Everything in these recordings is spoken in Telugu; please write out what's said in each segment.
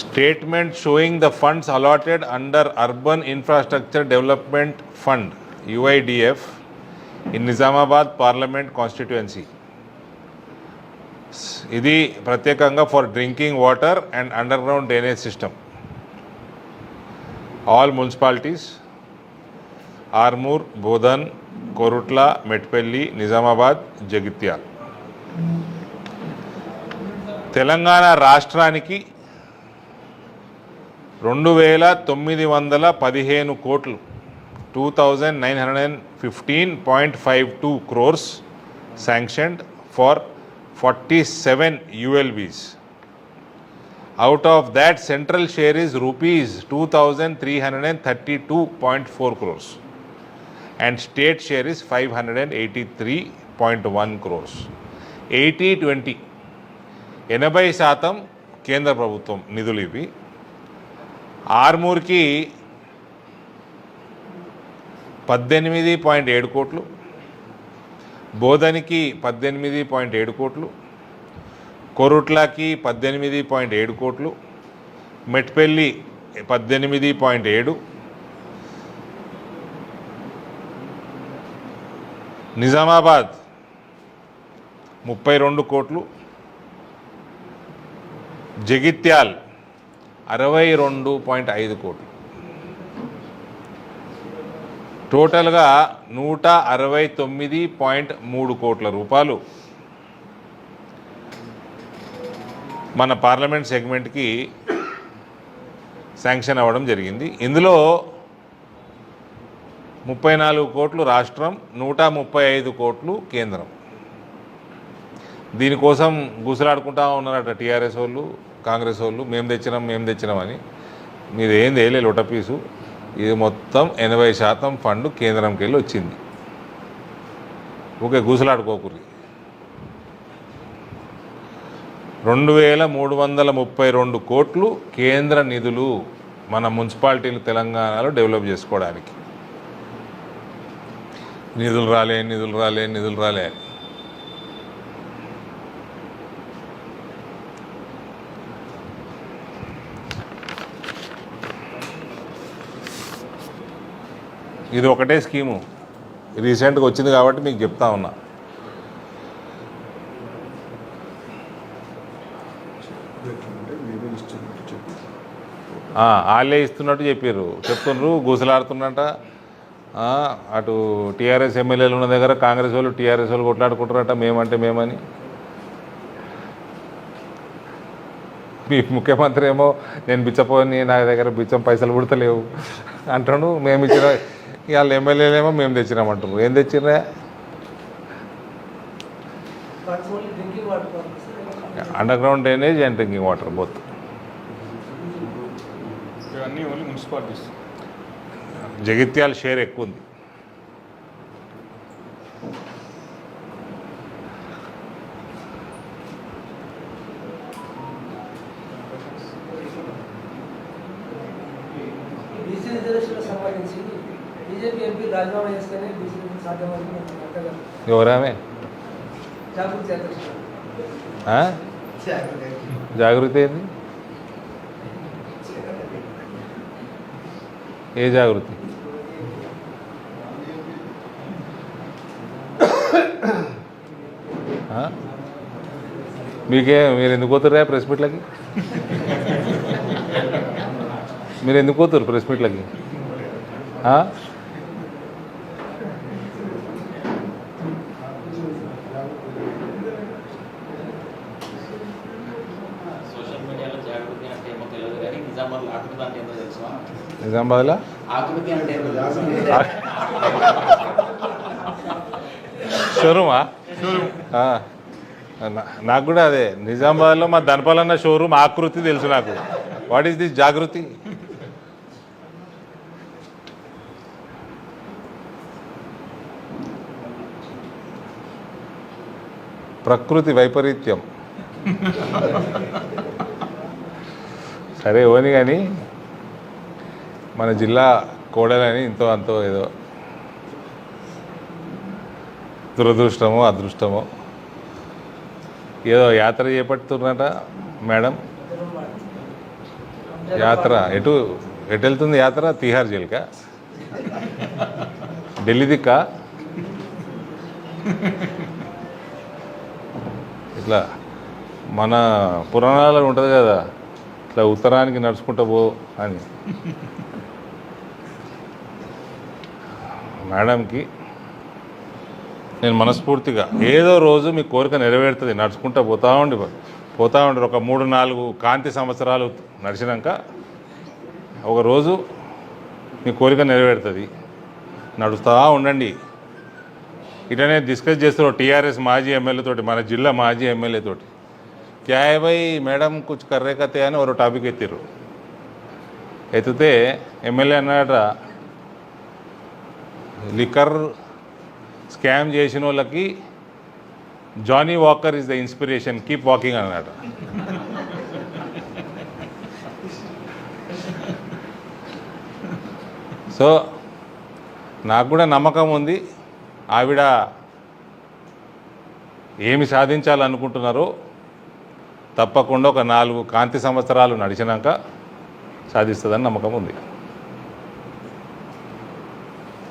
Statement showing the funds allotted under urban infrastructure development fund UIDF in Nizamabad parliament constituency ఇది ప్రత్యేకంగా for drinking water and underground drainage system all municipalities Armoor Bodhan Korutla Metpally Nizamabad Jagtial Telangana రాష్ట్రానికి రెండు వేల తొమ్మిది వందల పదిహేను కోట్లు two thousand nine hundred and fifteen point five two crores sanctioned for forty seven ULBs out of that central share is rupees two thousand three hundred and thirty two point four crores and state share is five hundred and eighty three point one crores eighty twenty ఎనభై శాతం కేంద్ర ప్రభుత్వం నిధులు ఇవి. ఆర్మూర్కి పద్దెనిమిది పాయింట్ ఏడు కోట్లు బోధనికి పద్దెనిమిది పాయింట్ ఏడు కోట్లు కొరుట్లకి పద్దెనిమిది పాయింట్ ఏడు కోట్లు మెట్పెల్లి పద్దెనిమిది పాయింట్ ఏడు నిజామాబాద్ ముప్పై రెండు కోట్లు జగిత్యాల్ అరవై రెండు పాయింట్ ఐదు కోట్లు. టోటల్గా నూట అరవై తొమ్మిది పాయింట్ మూడు కోట్ల రూపాయలు మన పార్లమెంట్ సెగ్మెంట్కి శాంక్షన్ అవ్వడం జరిగింది. ఇందులో ముప్పై నాలుగు కోట్లు రాష్ట్రం నూట ముప్పై ఐదు కోట్లు కేంద్రం. దీనికోసం గుసలాడుకుంటా ఉన్నారట టీఆర్ఎస్ వాళ్ళు. కాంగ్రెస్ వాళ్ళు మేము తెచ్చినాం మేము తెచ్చినామని మీరు ఏం తేలే లొటపీసు ఇది మొత్తం ఎనభై శాతం ఫండ్ కేంద్రంకి వెళ్ళి వచ్చింది. ఓకే గుసలాడుకోకుర్రి. రెండు వేల మూడు వందల ముప్పై రెండు కోట్లు కేంద్ర నిధులు మన మున్సిపాలిటీలు తెలంగాణలో డెవలప్ చేసుకోవడానికి. నిధులు రాలే నిధులు రాలే నిధులు రాలే అని. ఇది ఒకటే స్కీము. రీసెంట్గా వచ్చింది కాబట్టి మీకు చెప్తా ఉన్నా. వాళ్ళే ఇస్తున్నట్టు చెప్పారు చెప్తున్నారు గుసలాడుతున్నట. అటు టీఆర్ఎస్ ఎమ్మెల్యేలు ఉన్న దగ్గర కాంగ్రెస్ వాళ్ళు టీఆర్ఎస్ వాళ్ళు కొట్లాడుకుంటారట మేమంటే మేమని. మీ ముఖ్యమంత్రి ఏమో నేను బిచ్చపోని నా దగ్గర బిచ్చం పైసలు పుడతలేవు. అంటాడు మేము ఇచ్చిన వాళ్ళ ఎమ్మెల్యేలేమో మేము తెచ్చినామంటారు ఏం purpose. Underground drainage and drinking water both Jagtial share ఎక్కువ ఉంది సంబంధించి బీజేపీ ఎంపీ రాజీనామా చేస్తేనే బీసీ సాధ్యమని అంతగా ఎవరామే జాగృతి అధ్యక్షుడు ఆ? జాగృతి ఏంది ఏ జాగృతి ఆ? మీకే మీరు ఎందుకు పోతుర్రా ప్రెస్ మీట్లకి మీరు ఎందుకు పోతురు ప్రెస్ మీట్లకి ఆ? సోషల్ మీడియాలో జాగృతి అంటే ఏమో తెలియదు కానీ నిజామాబాద్ ఆకృతి అంటే ఏంటో తెలుసా నిజామాబాద్లో? షోరూమా? నాకు కూడా అదే. నిజామాబాద్లో మా ధనపాలన్న షోరూమ్ ఆకృతి తెలుసు నాకు. What is this Jagruthi? ప్రకృతి వైపరీత్యం. సరే ఓని కానీ మన జిల్లా కోడలని ఇంతో అంతో ఏదో దురదృష్టమో అదృష్టమో. ఏదో యాత్ర చేపడుతున్నట మేడం. యాత్ర ఎటు ఎటు వెళ్తుంది యాత్ర? తీహార్ జైలుకా? ఢిల్లీ దిక్క? ఇట్లా మన పురాణాలలో ఉంటుంది కదా ఇట్లా ఉత్తరానికి నడుచుకుంటూ పో అని. మేడంకి నేను మనస్ఫూర్తిగా ఏదో రోజు మీ కోరిక నెరవేరుతుంది నడుచుకుంటూ పోతా ఉండి పోతా ఉండి ఒక మూడు నాలుగు కాంతి సంవత్సరాలు నడిచినాక ఒక రోజు మీ కోరిక నెరవేరుతుంది నడుస్తూ ఉండండి. ఇట్లనే డిస్కస్ చేస్తారు టీఆర్ఎస్ మాజీ ఎమ్మెల్యే తోటి మన జిల్లా మాజీ ఎమ్మెల్యే తోటి క్యా మేడం కుచ్ కర్రే అని ఒక టాపిక్ ఎత్తిర్రు ఎత్తితే ఎమ్మెల్యే అన్నాడ లిక్కర్ స్కామ్ చేసిన వాళ్ళకి Johnnie Walker is the inspiration keep walking అన్నాడు సో నాకు కూడా నమ్మకం ఉంది ఆవిడ ఏమి సాధించాలనుకుంటున్నారో తప్పకుండా ఒక నాలుగు కాంతి సంవత్సరాలు నడిచినాక సాధిస్తుందని నమ్మకం ఉంది.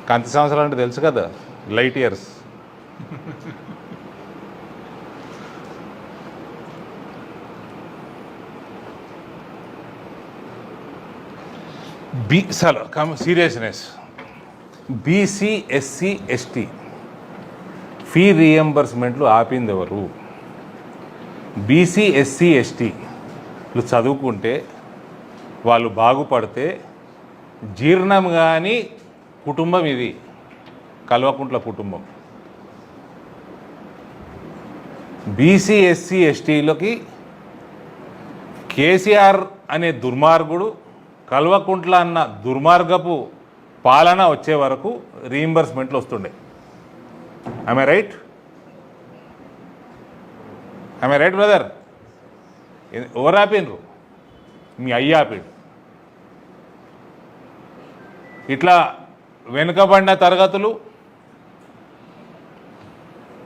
కాంతి సంవత్సరాలు అంటే తెలుసు కదా లైట్ ఇయర్స్. బి సలో come seriousness. BC SC ST fee రీఎంబర్స్మెంట్లు ఆపింది ఎవరు బీసీ ఎస్సీ ఎస్టీలు చదువుకుంటే వాళ్ళు బాగుపడితే జీర్ణం కానీ కుటుంబం ఇది. కల్వకుంట్ల కుటుంబం. బీసీ ఎస్సీ ఎస్టీలకి కేసీఆర్ అనే దుర్మార్గుడు కల్వకుంట్ల అన్న దుర్మార్గపు పాలన వచ్చే వరకు రీయింబర్స్మెంట్లు వస్తుండే. I right I right brother ఎవరు ఆపిండ్రు? మీ అయ్య ఆపిడు. ఇట్లా వెనుకబడిన తరగతులు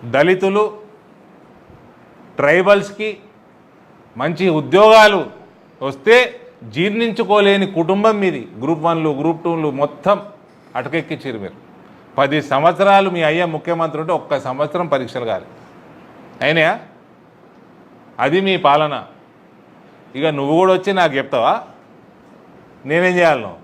దళితులు ట్రైబల్స్కి మంచి ఉద్యోగాలు వస్తే జీర్ణించుకోలేని కుటుంబం మీది. గ్రూప్ వన్లు గ్రూప్ టూలు మొత్తం అటకెక్కించారు మీరు. పది సంవత్సరాలు మీ అయ్య ముఖ్యమంత్రి ఉంటే ఒక్క సంవత్సరం పరీక్షలు కాలి. అయినాయా? అది మీ పాలన. ఇక నువ్వు కూడా వచ్చి నాకు చెప్తావా? నేనేం చేయాలి నువ్వు?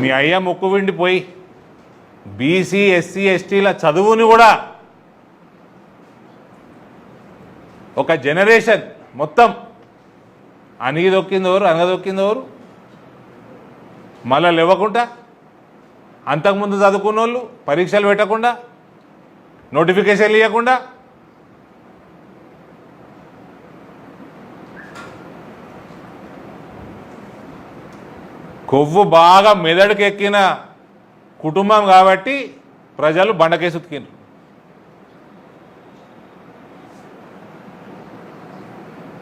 మీ అయ్య ముక్కు విండిపోయి బీసీ ఎస్సీ ఎస్టీల చదువుని కూడా ఒక జనరేషన్ మొత్తం. అణిగిదొక్కింది ఎవరు? అనగదొక్కింది ఎవరు? మళ్ళా లేవకుండా అంతకుముందు చదువుకున్న వాళ్ళు పరీక్షలు పెట్టకుండా నోటిఫికేషన్లు ఇవ్వకుండా కొవ్వు బాగా మెదడుకెక్కిన కుటుంబం కాబట్టి ప్రజలు బండకేసి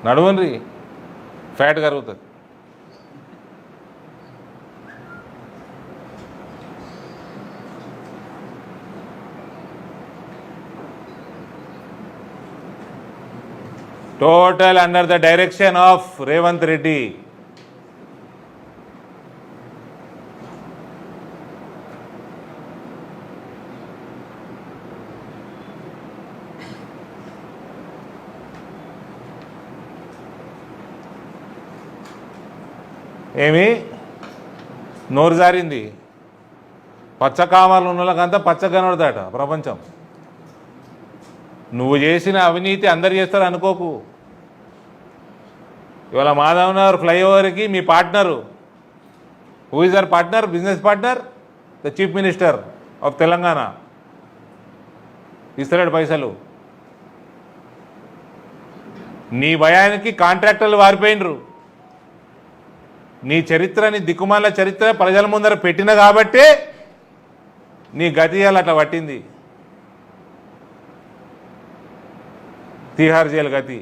ఉతికిండ్రు నడవండి. ఫ్యాట్ కరుగుతుంది. Total under the direction of Revanth Reddy ఏమి? నోరు జారింది. పచ్చకామాలు ఉన్న వాళ్ళకంతా పచ్చ కనబడతాట ప్రపంచం. నువ్వు చేసిన అవినీతి అందరు చేస్తారు అనుకోకు. ఇవాళ మాధవ్ నగర్ ఫ్లైఓవర్కి మీ partner. Who is your partner business partner the chief minister of Telangana ఇస్తలేడు పైసలు. నీ భయానికి కాంట్రాక్టర్లు వారిపోయినరు. నీ చరిత్రని దిక్కుమాల చరిత్ర ప్రజల ముందర పెట్టిన కాబట్టి నీ గతి అట్లా పట్టింది. తీహార్ జైలు గతి.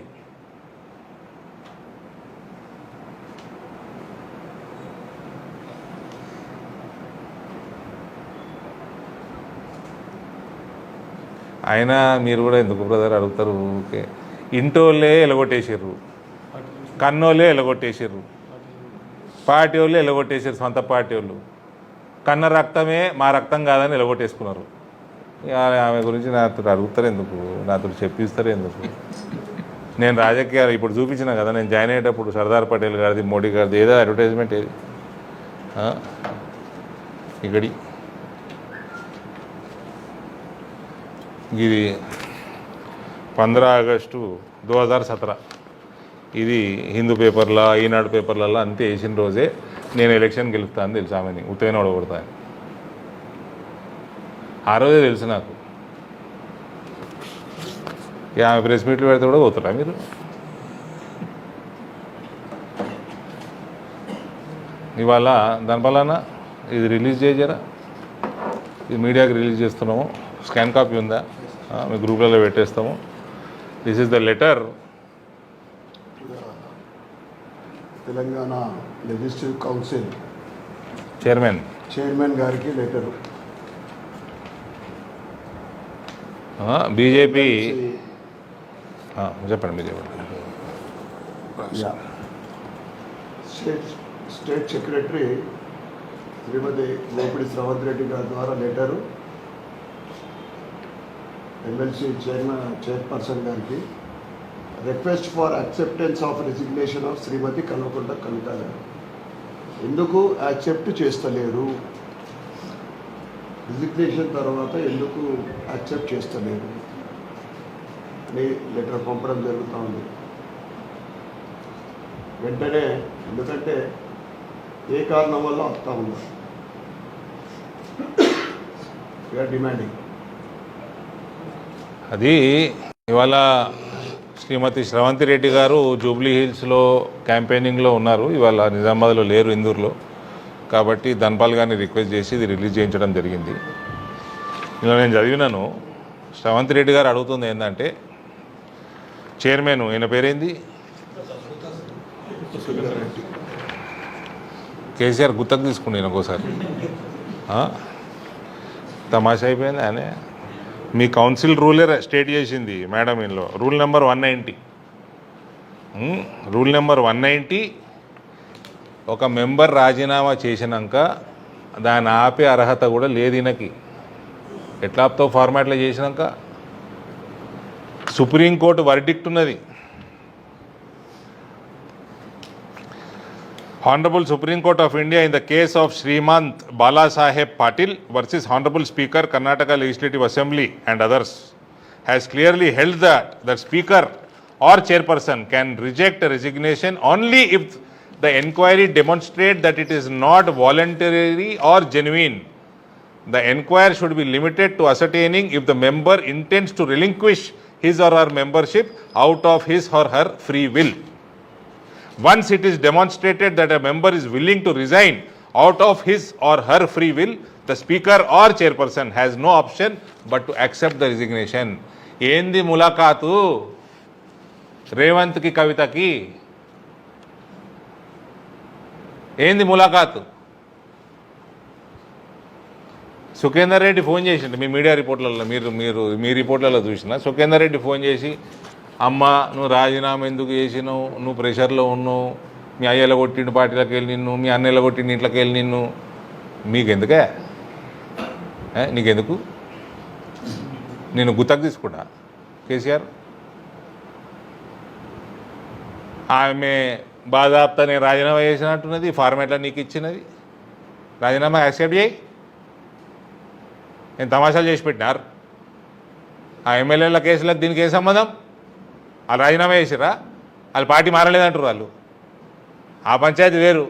అయినా మీరు కూడా ఎందుకు బ్రదర్ అడుగుతారు? ఓకే ఇంటోళ్ళే ఎలగొట్టేసారు కన్నోళ్ళే ఎలగొట్టేసారు పార్టీ వాళ్ళు ఎలగొట్టేసారు సొంత పార్టీ వాళ్ళు. కన్న రక్తమే మా రక్తం కాదని ఎలగొట్టేసుకున్నారు. ఇక ఆమె గురించి నాతో అడుగుతారు ఎందుకు నాతో చెప్పిస్తారు ఎందుకు నేను రాజకీయాలు ఇప్పుడు చూపించిన కదా నేను జాయిన్ అయ్యేటప్పుడు సర్దార్ పటేల్ గారిది మోడీ గారిది ఏదో అడ్వర్టైజ్మెంట్ ఏది? ఇక్కడి. ఇది పంద్రా ఆగస్టు దో హజార్ సతరా. ఇది హిందూ పేపర్లో ఈనాడు పేపర్లలో అంతే వేసిన రోజే నేను ఎలక్షన్ గెలుపుతాను అని తెలుసు ఆమెని. ఉత్తైన ఆ రోజే తెలుసు నాకు. ఆమె ప్రెస్ మీట్లు పెడితే కూడా పోతారా మీరు? ఇవాళ దాని వలన ఇది రిలీజ్ చేయజరా ఇది మీడియాకి రిలీజ్ చేస్తున్నాము. స్కాన్ కాపీ ఉందా? మీ గ్రూప్లలో పెట్టేస్తాము. This is the letter Telangana legislative council chairman. Chairman గారికి లెటరు. బీజేపీ. చెప్పండి మీరు చెప్పండి yeah. State state secretary Shrimati Mopidi Shravanth Reddy గారి ద్వారా లెటరు. ఎమ్మెల్సీ చైర్మన్ చైర్పర్సన్ గారికి. Request for acceptance of resignation of Shrimati Kalvakuntla Kavitha గారు ఎందుకు యాక్సెప్ట్ చేస్తలేరు? రిజిగ్నేషన్ తర్వాత ఎందుకు యాక్సెప్ట్ చేస్తలేరు? అని లెటర్ పంపడం జరుగుతూ ఉంది. వెంటనే ఎందుకంటే ఏ కారణం వల్ల వస్తూ ఉన్నారు డిమాండింగ్ అది ఇవాళ శ్రీమతి శ్రవంతి రెడ్డి గారు జూబ్లీ హిల్స్లో క్యాంపెయినింగ్లో ఉన్నారు. ఇవాళ నిజామాబాద్లో లేరు ఇందూరులో. కాబట్టి ధన్పాల్ గారిని రిక్వెస్ట్ చేసి ఇది రిలీజ్ చేయించడం జరిగింది. ఇలా నేను చదివినాను. శ్రవంతి రెడ్డి గారు అడుగుతుంది ఏంటంటే చైర్మన్ ఈయన పేరేంది? కేసీఆర్ గుత్తకు తీసుకుండి ఈయన ఒకసారి తమాషా అయిపోయింది ఆయన? మీ కౌన్సిల్ రూలే స్టేట్ చేసింది మేడం ఇంట్లో rule number one ninety. Rule number one ninety ఒక మెంబర్ రాజీనామా చేసినాక దాన్ని ఆపే అర్హత కూడా లేదు ఈయనకి. ఎట్లా ఆపుతావు ఫార్మాట్లో చేసినాక సుప్రీంకోర్టు వర్డిక్ట్ ఉన్నది. Honorable Supreme Court of India in the case of Srimant Bala Saheb Patil versus Honorable Speaker Karnataka Legislative Assembly and others has clearly held that the Speaker or Chairperson can reject a resignation only if the inquiry demonstrates that it is not voluntary or genuine. The inquiry should be limited to ascertaining if the member intends to relinquish his or her membership out of his or her free will. Once it is demonstrated that a member is willing to resign out of his or her free will, the speaker or chairperson has no option but to accept the resignation. ఏంది ములాఖాతు రేవంత్కి కవితకి ఏంది ములాఖాతు సుఖేందర్ రెడ్డి ఫోన్ చేసిండు మీ మీడియా రిపోర్ట్లలో మీరు మీరు మీ రిపోర్ట్లలో చూసిన సుఖేందర్ రెడ్డి ఫోన్ చేసి అమ్మ నువ్వు రాజీనామా ఎందుకు చేసినావు? నువ్వు ప్రెషర్లో ఉన్నావు. మీ అయ్యల కొట్టిండు పార్టీలకు వెళ్ళి నిన్ను మీ అన్నయ్యల కొట్టిండు ఇంట్లోకి వెళ్ళి నిన్ను. మీకెందుకే? నీకెందుకు? నేను గుత్తకు తీసుకుంటా కేసీఆర్? ఆమె బాధాప్త నేను రాజీనామా చేసినట్టున్నది ఫార్మాట్లో నీకు ఇచ్చినది. రాజీనామా యాక్సెప్ట్ చేయి. నేను తమాషాలు చేసి పెట్టినారు. ఆ ఎమ్మెల్యేల కేసులకు దీనికి ఏ సంబంధం? వాళ్ళు రాజీనామా చేసిరా వాళ్ళు పార్టీ మారలేదంటారు వాళ్ళు. ఆ పంచాయతీ వేరు.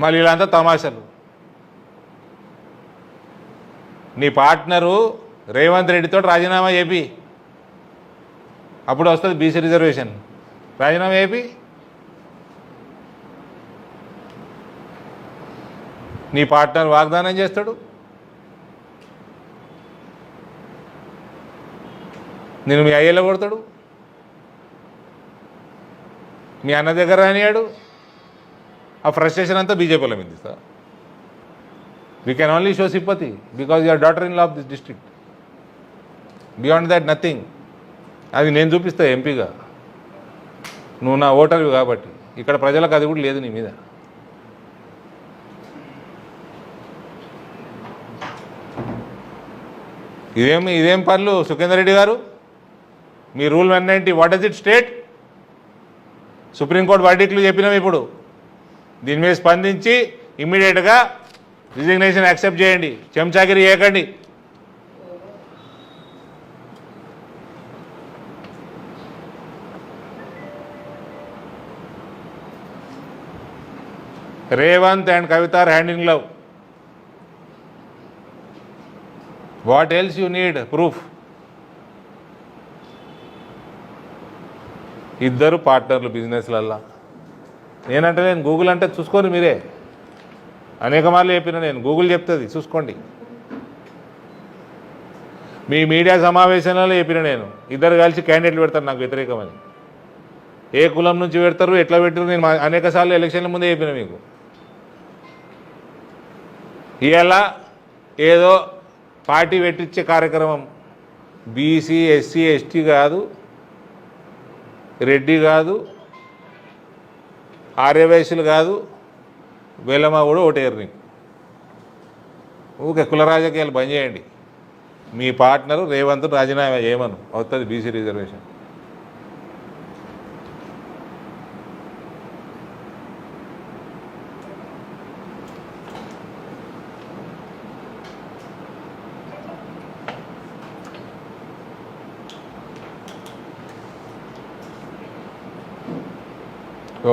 మళ్ళీ వీళ్ళంతా తమాషాలు. నీ పార్ట్నరు రేవంత్ రెడ్డితో రాజీనామా చేపి. అప్పుడు వస్తుంది బీసీ రిజర్వేషన్. రాజీనామా చేపి. నీ పార్ట్నర్ వాగ్దానం చేస్తాడు. నేను మీ అయ్యలో కొడతాడు. మీ అన్న దగ్గర రానియాడు. ఆ ఫ్రస్ట్రేషన్ అంతా బీజేపీల మీద ఇస్తా we can only show sympathy because your daughter in law of this district beyond that nothing అది నేను చూపిస్తా ఎంపీగా. నువ్వు నా ఓటర్వి కాబట్టి. ఇక్కడ ప్రజలకు అది కూడా లేదు నీ మీద. ఇదేం ఇదేం పనులు సుఖేందర్ రెడ్డి గారు? మీ rule one ninety what is it state supreme court వర్డిక్లు చెప్పినాం ఇప్పుడు. దీని మీద స్పందించి ఇమ్మీడియట్గా రిజిగ్నేషన్ యాక్సెప్ట్ చేయండి. చెంచాగిరి ఏకండి. Revanth and Kavitha handing hand in love what else you need proof ఇద్దరు పార్ట్నర్లు బిజినెస్లల్లా. నేనంటే నేను గూగుల్ అంటే చూసుకోండి మీరే. అనేక మార్లు చెప్పిన నేను గూగుల్ చెప్తుంది చూసుకోండి. మీ మీడియా సమావేశంలో చెప్పిన నేను ఇద్దరు కలిసి క్యాండిడేట్లు పెడతారు నాకు వ్యతిరేకమని. ఏ కులం నుంచి పెడతారు ఎట్లా పెట్టారు నేను అనేక సార్లు ఎలక్షన్ల ముందే చెప్పిన మీకు. ఇవాళ ఏదో పార్టీ పెట్టించే కార్యక్రమం బీసీ ఎస్సీ ఎస్టీ కాదు రెడ్డి కాదు ఆర్యవైశ్యులు కాదు వేలమ్మ కూడా ఓటేరు నీకు. ఊకే కుల రాజకీయాలు బంద్ చేయండి. మీ పార్ట్నరు రేవంత్ రాజీనామా చేయమను. అవుతుంది బీసీ రిజర్వేషన్.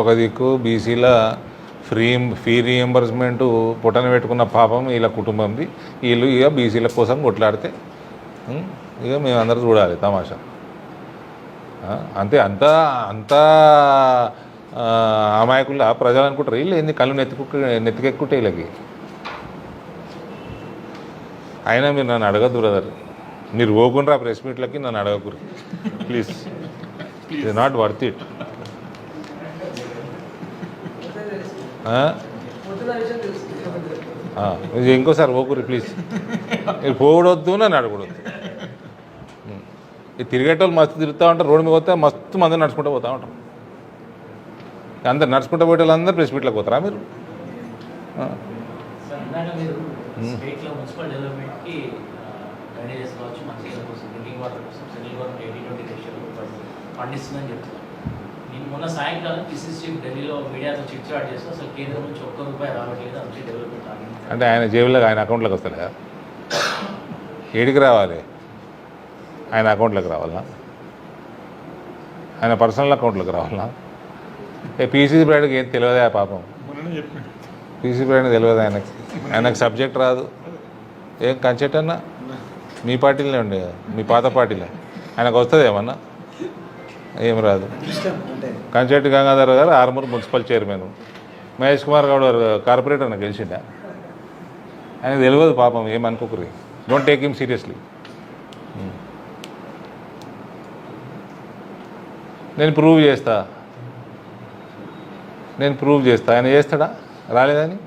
ఒక దిక్కు బీసీల ఫ్రీ ఫీ రీఎంబర్స్మెంట్ పుట్టన పెట్టుకున్న పాపం వీళ్ళ కుటుంబంది. వీళ్ళు ఇక బీసీల కోసం కొట్లాడితే ఇక మేమందరూ చూడాలి తమాషా. అంతే అంత అంత అమాయకుల ప్రజలు అనుకుంటారు. వీళ్ళు ఏంది కళ్ళు నెత్తికు నెత్తికెక్కుంటే వీళ్ళకి? అయినా మీరు నన్ను అడగద్దు బ్రదర్ మీరు పోకుండా ప్రెస్ మీట్లకి నన్ను అడగకూరు please it not worth it పొద్దున విషయం తెలుసు ఇది ఇంకోసారి పోకూరి ప్లీజ్ మీరు పోవడొద్దు నన్ను అడగకూడదు. ఈ తిరిగేటోళ్ళు మస్తు తిరుగుతూ ఉంటారు రోడ్డు మీద పోతే మస్తు మంది నడుచుకుంటూ పోతూ ఉంటారు. అందరు నడుచుకుంటూ పోయే వాళ్ళందరూ ప్రెస్ మీట్లోకి పోతారా మీరు? చెప్తున్నారు. నేను మొన్న సాయంకాలం పిసిసి చీఫ్ ఢిల్లీలో మీడియాతో చిట్ చాట్ చేస్తే అసలు కేంద్రం నుంచి ఒక్క రూపాయి రావట్లేదు అందుకే డెవలప్మెంట్ ఆగింది. అంటే ఆయన జేబులో ఆయన అకౌంట్లోకి వస్తలే ఏడికి రావాలి? ఆయన అకౌంట్లోకి రావాలా? ఆయన పర్సనల్ అకౌంట్లోకి రావాలా? ఏ పీసీసీ బ్రాడ్కి ఏం తెలియదా పాపం? మొన్ననే చెప్పాను పీసీ బ్రాండ్ తెలియదు ఆయనకి? ఆయనకు సబ్జెక్ట్ రాదు. ఏం కంచెట్ అన్నా? మీ పార్టీలోనే ఉండే మీ పాత పార్టీలో? ఆయనకు వస్తుంది ఏమన్నా ఏం రాదు. Kanchetti Gangadhar garu Armoor municipal chairman. Mahesh Kumar Goud garu corporator నాకు గెలిచిండా? ఆయన తెలియదు పాపం ఏమనుకోకరి డోంట్ టేక్ హిమ్ సీరియస్లీ నేను ప్రూవ్ చేస్తా. నేను ప్రూవ్ చేస్తా. ఆయన చేస్తాడా? రాలేదని?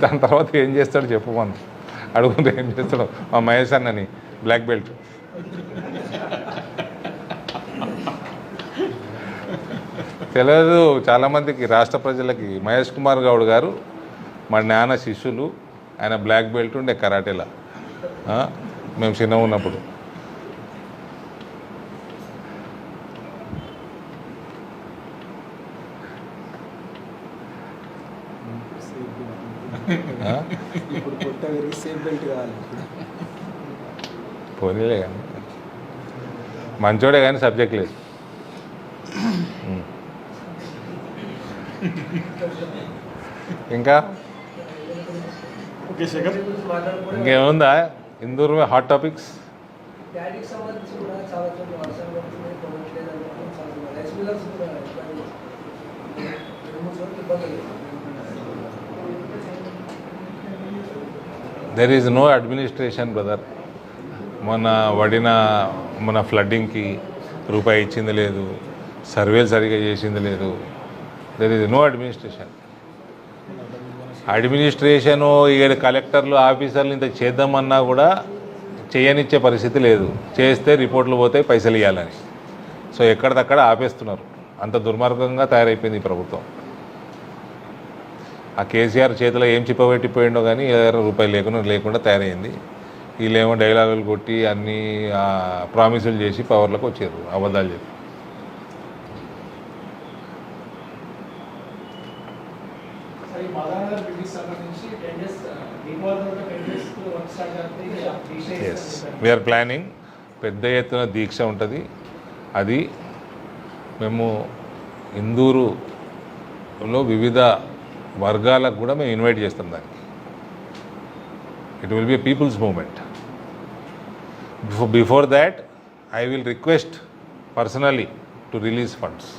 దాని తర్వాత ఏం చేస్తాడు చెప్పు మనం. అడుగుంటే ఏం చేస్తాడు. మా మహేష్ అన్నని బ్లాక్ బెల్ట్ తెలియదు. చాలామందికి రాష్ట్ర ప్రజలకి మహేష్ కుమార్ గౌడ్ గారు మా నాన్న శిష్యులు. ఆయన బ్లాక్ బెల్ట్ ఉండే కరాటేలా? మేము చిన్న ఉన్నప్పుడు. పోనీలే కానీ. మంచోడే కానీ సబ్జెక్ట్ లేదు. ఇంకా? ఇంకేముందా? Indur hot topics there is no administration brother మొన్న వడిన మన ఫ్లడ్డింగ్కి రూపాయి ఇచ్చింది లేదు. సర్వేలు సరిగా చేసింది లేదు. There is no administration administration ఇక్కడ కలెక్టర్లు ఆఫీసర్లు ఇంత చేద్దామన్నా కూడా చేయనిచ్చే పరిస్థితి లేదు. చేస్తే రిపోర్ట్లు పోతాయి పైసలు ఇవ్వాలని సో ఎక్కడిదక్కడ ఆపేస్తున్నారు. అంత దుర్మార్గంగా తయారైపోయింది ఈ ప్రభుత్వం. ఆ కేసీఆర్ చేతిలో ఏం చిప్పబెట్టిపోయిండో కానీ ఏదైనా రూపాయలు లేకుండా లేకుండా తయారైంది. వీళ్ళేమో డైలాగులు కొట్టి అన్నీ ప్రామిసులు చేసి పవర్లోకి వచ్చారు అబద్ధాలు చెప్పి. మదానగర్ బ్రిడ్జికి సంబంధించి టెన్ డేస్ దీపావళి తర్వాత ten days work start as we are planning పెద్ద ఎత్తున దీక్ష ఉంటుంది. అది మేము ఇందూరులో వివిధ వర్గాలకు కూడా మేము ఇన్వైట్ చేస్తాం దానికి. It will be a people's movement before before that I will request personally to release funds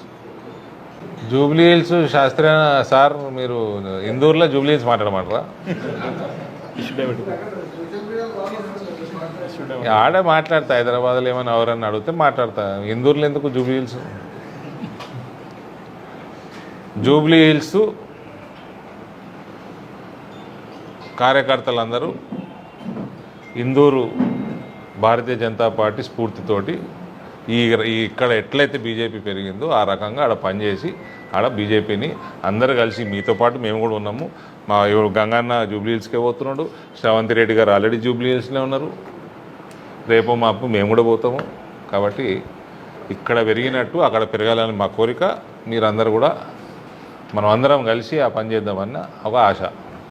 Jubilee Hills శాస్త్రీయ సార్ మీరు ఇందూరులో జూబ్లీ హిల్స్ మాట్లాడమంటారా ఆడ మాట్లాడతా హైదరాబాద్లో ఏమైనా ఎవరన్నా అడిగితే మాట్లాడతా. ఇందూరులో ఎందుకు జూబ్లీ హిల్స్ జూబ్లీ హిల్స్ కార్యకర్తలందరూ ఇందూరు భారతీయ జనతా పార్టీ స్ఫూర్తితోటి ఈ ఇక్కడ ఎట్లయితే బీజేపీ పెరిగిందో ఆ రకంగా ఆడ పనిచేసి ఆడ బీజేపీని అందరు కలిసి మీతో పాటు మేము కూడా ఉన్నాము. మా గంగన్న జూబ్లీహిల్స్కే పోతున్నాడు. శ్రవంతి రెడ్డి గారు ఆల్రెడీ జూబ్లీహిల్స్లో ఉన్నారు. రేపు మాపు మేము కూడా పోతాము. కాబట్టి ఇక్కడ పెరిగినట్టు అక్కడ పెరగాలని మా కోరిక. మీరందరూ కూడా మనం అందరం కలిసి ఆ పని చేద్దామన్న ఒక ఆశ.